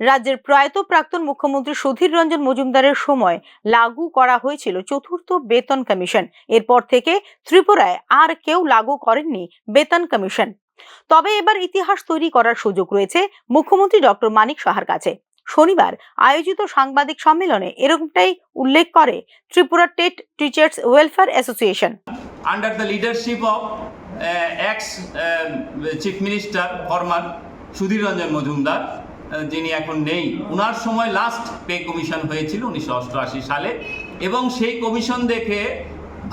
রাজ্যের প্রয়াত প্রাক্তন মুখ্যমন্ত্রী সুধীর রঞ্জন মজুমদারের সময় লাগু করা হয়েছিল চতুর্থ বেতন কমিশন। এরপর থেকে ত্রিপুরায় আর কেউ লাগু করেননি বেতন কমিশন। তবে এবার ইতিহাস তৈরি করার সুযোগ রয়েছে মুখ্যমন্ত্রী ডক্টর মানিক সাহার কাছে। শনিবার আয়োজিত সাংবাদিক সম্মেলনে এরকমটাই উল্লেখ করে Tripura TET teachers welfare association. Under the leadership ex uh, chief minister former Sudhir Ranjan Majumdar যিনি এখন নেই ওনার সময় লাস্ট পে কমিশন হয়েছিল উনিশশো অষ্টআশি সালে, এবং সেই কমিশন দেখে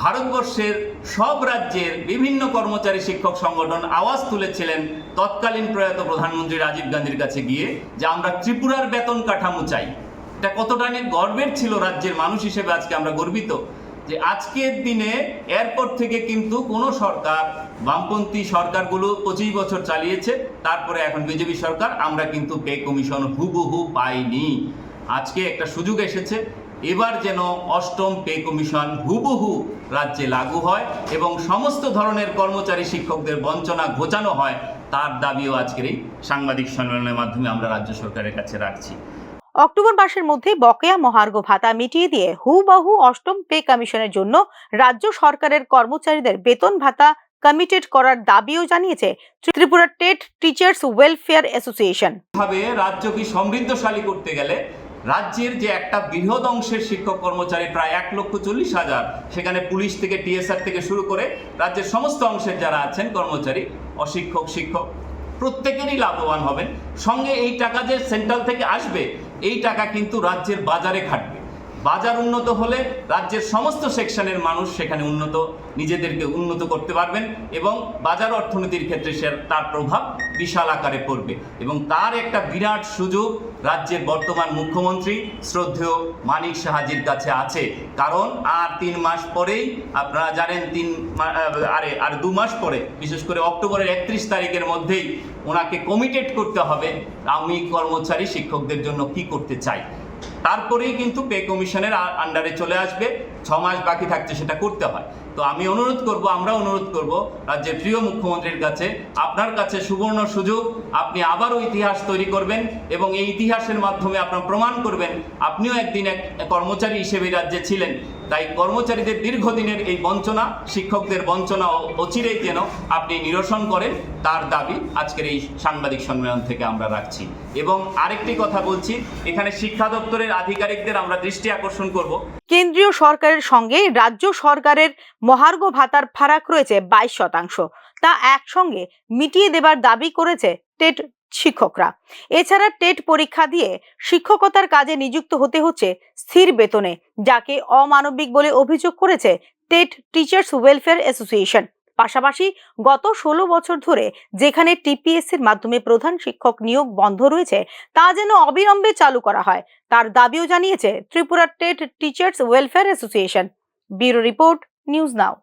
ভারতবর্ষের সব রাজ্যের বিভিন্ন কর্মচারী শিক্ষক সংগঠন আওয়াজ তুলেছিলেন তৎকালীন প্রয়াত প্রধানমন্ত্রী রাজীব গান্ধীর কাছে গিয়ে যে আমরা ত্রিপুরার বেতন কাঠামো চাই। এটা কতটা গর্বের ছিল রাজ্যের মানুষ হিসেবে আজকে আমরা গর্বিত। যে আজকের দিনে এরপর থেকে কিন্তু কোনো সরকার, বামপন্থী সরকারগুলো পঁচিশ বছর চালিয়েছে, তারপরে এখন বিজেপি সরকার, আমরা কিন্তু পে কমিশন হুবহু পাইনি। আজকে একটা সুযোগ এসেছে, এবার যেন অষ্টম পে কমিশন হুবহু রাজ্যে লাগু হয় এবং সমস্ত ধরনের কর্মচারী শিক্ষকদের বঞ্চনা ঘোচানো হয়, তার দাবিও আজকের এই সাংবাদিক সম্মেলনের মাধ্যমে আমরা রাজ্য সরকারের কাছে রাখছি। অক্টোবর মাসের মধ্যে বকেয়া মহার্ঘ ভাতা মিটিয়ে দিয়ে হুবহু অষ্টম পে কমিশনের জন্য রাজ্য সরকারের কর্মচারীদের বেতন ভাতা কমিটেড করার দাবিও জানিয়েছে Tripura TET teachers welfare association. ভাবে রাজ্যকে সমৃদ্ধশালী করতে গেলে রাজ্যের যে একটা বৃহৎ অংশের শিক্ষক কর্মচারী প্রায় এক লক্ষ চল্লিশ হাজার, সেখানে পুলিশ থেকে, টিএসআর থেকে শুরু করে রাজ্যের সমস্ত অংশের যারা আছেন কর্মচারী, অশিক্ষক, শিক্ষক, প্রত্যেকেরই লাভবান হবেন। সঙ্গে এই টাকা যে সেন্ট্রাল থেকে আসবে এই টাকা কিন্তু রাজ্যের বাজারে খাটবে। বাজার উন্নত হলে রাজ্যের সমস্ত সেকশনের মানুষ সেখানে উন্নত, নিজেদেরকে উন্নত করতে পারবেন এবং বাজার অর্থনীতির ক্ষেত্রে সে তার প্রভাব বিশাল আকারে পড়বে। এবং তার একটা বিরাট সুযোগ রাজ্যের বর্তমান মুখ্যমন্ত্রী শ্রদ্ধেয় মানিক সাহাজির কাছে আছে। কারণ আর তিন মাস পরেই আপনারা জানেন তিন আরে, আর দু মাস পরে, বিশেষ করে অক্টোবরের একত্রিশ তারিখের মধ্যেই ওনাকে কমিটেড করতে হবে। আমি কর্মচারী শিক্ষকদের জন্য কি করতে চাই? তারপরেই কিন্তু পে কমিশনের আন্ডারে চলে আসবে। ছ মাস বাকি থাকছে, সেটা করতে হয়। তো আমি অনুরোধ করব, আমরা অনুরোধ করব, রাজ্যের প্রিয় মুখ্যমন্ত্রীর কাছে, আপনার কাছে সুবর্ণ সুযোগ, আপনি আবারও ইতিহাস তৈরি করবেন এবং এই ইতিহাসের মাধ্যমে আপনার প্রমাণ করবেন, আপনিও একদিন এক কর্মচারী হিসেবে রাজ্যে ছিলেন। তাই কর্মচারীদের দীর্ঘদিনের এই বঞ্চনা, শিক্ষকদের বঞ্চনা অচিরেই যেন আপনি নিরসন করেন, তার দাবি আজকের এই সাংবাদিক সম্মেলন থেকে আমরা রাখছি। এবং আরেকটি কথা বলছি, এখানে শিক্ষা দপ্তরের আধিকারিকদের আমরা দৃষ্টি আকর্ষণ করব। কেন্দ্রীয় সরকারের সঙ্গে রাজ্য সরকারের মহার্ঘ ভাতার ফারাক রয়েছে বাইশ শতাংশ। তা একসঙ্গে মিটিয়ে দেবার দাবি করেছে টেট শিক্ষকরা। এছাড়া টেট পরীক্ষা দিয়ে শিক্ষকতার কাজে নিযুক্ত হতে হচ্ছে স্থির বেতনে, যাকে অমানবিক বলে অভিযোগ করেছে টেট টিচার্স ওয়েলফেয়ার অ্যাসোসিয়েশন। পাশাপাশি গত ষোলো বছর ধরে যেখানে টিপিএসসির মাধ্যমে প্রধান শিক্ষক নিয়োগ বন্ধ রয়েছে, তা যেন অবিলম্বে চালু করা হয়। তার দাবিও জানিয়েছে Tripura TET teachers welfare association. Bureau report, news now.